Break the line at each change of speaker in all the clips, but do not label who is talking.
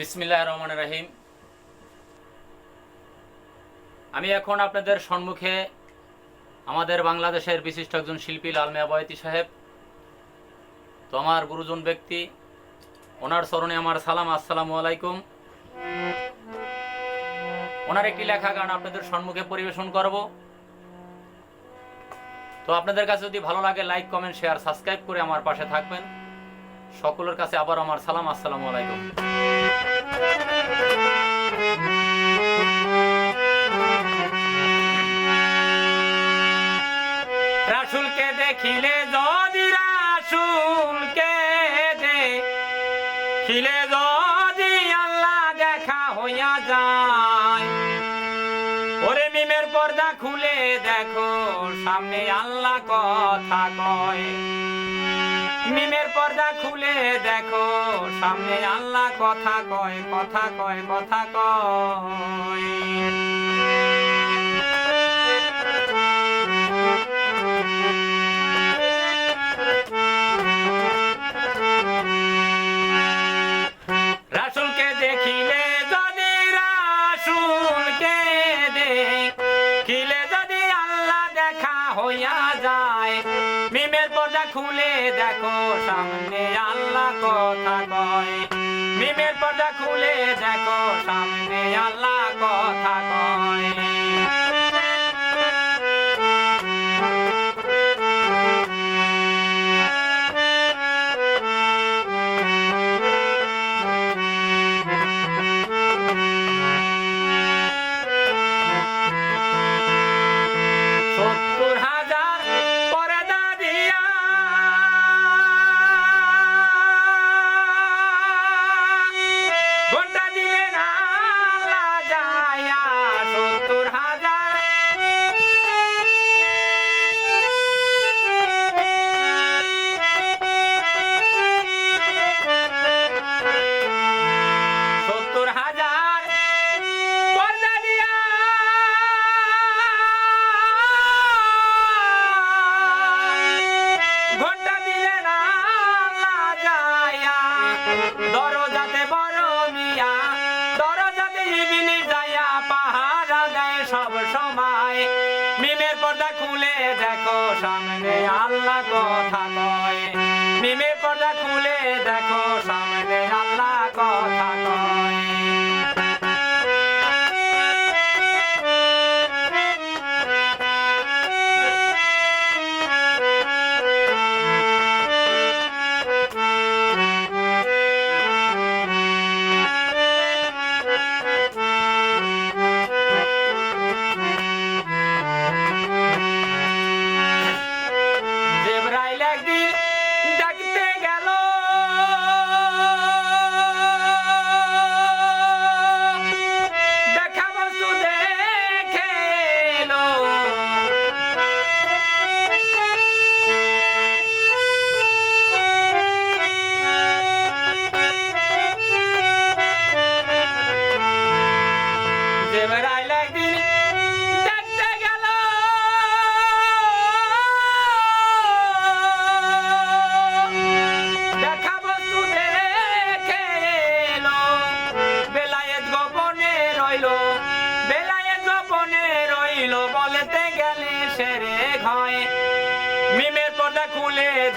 বিসমিল্লাহ রহমান রাহিম। আমি এখন আপনাদের সম্মুখে আমাদের বাংলাদেশের বিশিষ্ট একজন শিল্পী লালমিয়া বয়তি সাহেব, তো আমার গুরুজন ব্যক্তি, ওনার স্মরণে আমার সালাম, আসসালামু আলাইকুম। ওনার একটি লেখা গান আপনাদের সম্মুখে পরিবেশন করব। তো আপনাদের কাছে যদি ভালো লাগে, লাইক, কমেন্ট, শেয়ার, সাবস্ক্রাইব করে আমার পাশে থাকবেন। সকলের কাছে আবার আমার সালাম, আসসালামু আলাইকুম। রাসুলকে দেখিলে, যদি রাসুলকে দেখিলে, যদি আল্লাহ দেখা হইয়া যায়, ওরে মিমের পর্দা খুলে দেখো, সামনে আল্লাহ কথা কয়। মিমের পর্দা খুলে দেখো। সামনে আল্লাহ কথা কয় কথা কয় কথা কয়। রাসুলকে দেখিলে যদি রাসুলকে দেখিলে হইয়া যায়। মিমের পর্দা খুলে দেখো, সামনে আল্লাহ কথা কয়। মিমের পর্দা খুলে দেখো, সামনে আল্লাহ কথা দরজাতে বড় মিয়া, দরজাতে ইবিলি যায়া পাহারা দেয় সব সময়। মিমের পর্দা খুলে দেখো, সামনে আল্লাহ কথা কয়। মিমের পর্দা খুলে দেখো, সামনে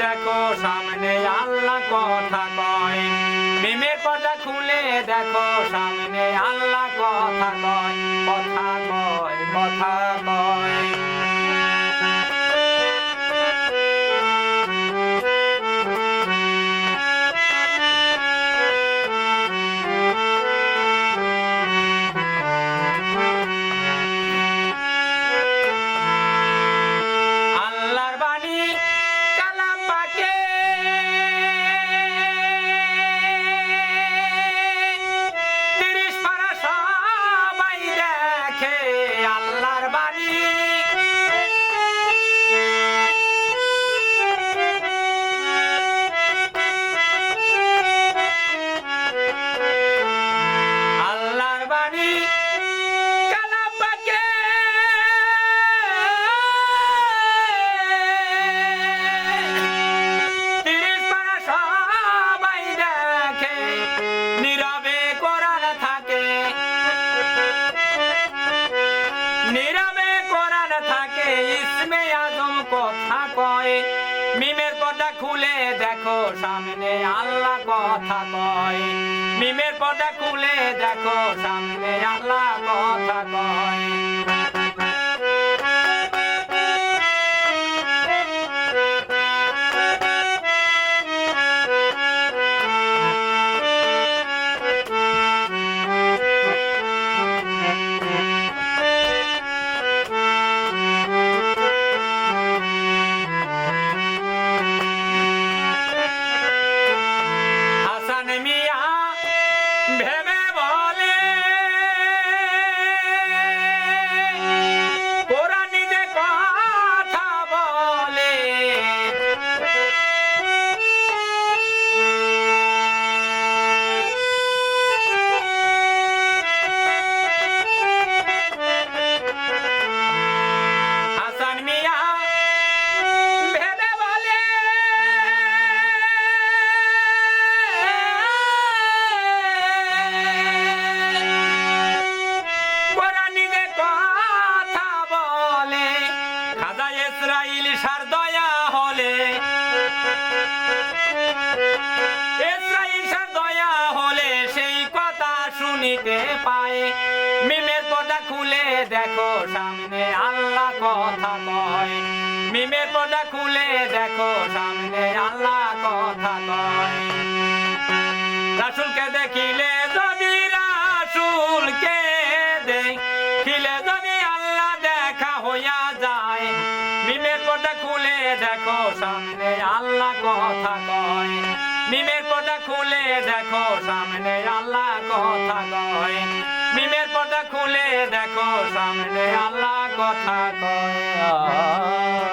দেখো সামনে আল্লাহ কথা কয়। মিমের পর্দা খুলে দেখো সামনে আল্লাহ কথা কয়। কথা কয়। মিমের পর্দা খুলে দেখো, সামনে আল্লাহ কথা কয়। মিমের পর্দা খুলে দেখো, সামনে আল্লাহ কথা কয়। শুনিতে পায়। মিমের পর্দা খুলে দেখো, সামনে আল্লাহ কথা কয়। মিমের পর্দা খুলে দেখো, সামনে আল্লাহ কথা কয়। রাসুলকে দেখিলে যদি রাসুলকে দেখিলে যদি আল্লাহ দেখা হইয়া যায়। মিমের পর্দা খুলে দেখো, সামনে আল্লাহ কথা কয়। মিমের পর্দা খুলে দেখো, সামনে আল্লাহ কথা কয়। মিমের পর্দা খুলে দেখো, সামনে আল্লাহ কথা কয়।